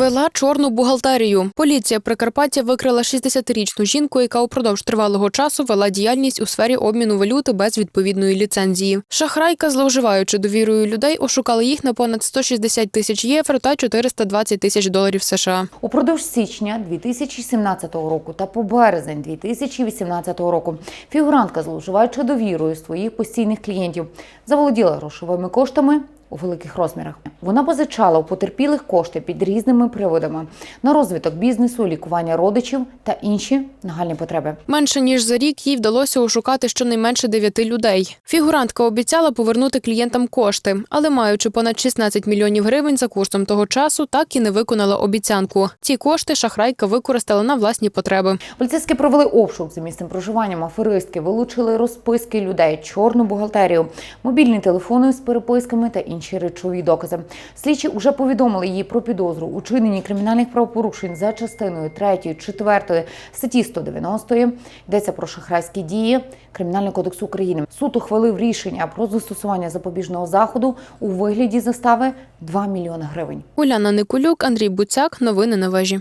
Вела чорну бухгалтерію. Поліція Прикарпаття викрила 60-річну жінку, яка упродовж тривалого часу вела діяльність у сфері обміну валюти без відповідної ліцензії. Шахрайка, зловживаючи довірою людей, ошукала їх на понад 160 тисяч євро та 420 тисяч доларів США. Упродовж січня 2017 року та по березень 2018 року фігурантка, зловживаючи довірою своїх постійних клієнтів, заволоділа грошовими коштами у великих розмірах. Вона позичала у потерпілих кошти під різними приводами на розвиток бізнесу, лікування родичів та інші нагальні потреби. Менше ніж за рік їй вдалося ошукати щонайменше дев'яти людей. Фігурантка обіцяла повернути клієнтам кошти, але маючи понад 16 мільйонів гривень за курсом того часу, так і не виконала обіцянку. Ці кошти шахрайка використала на власні потреби. Поліцейські провели обшук за місцем проживання аферистки, вилучили розписки людей, чорну бухгалтерію, мобільні телефони з переписками та інші речові докази. Слідчі вже повідомили її про підозру у чиненні кримінальних правопорушень за частиною 3, 4 статті 190. Йдеться про шахрайські дії Кримінального кодексу України. Суд ухвалив рішення про застосування запобіжного заходу у вигляді застави 2 мільйони гривень. Уляна Никулюк, Андрій Буцяк. Новини на вежі.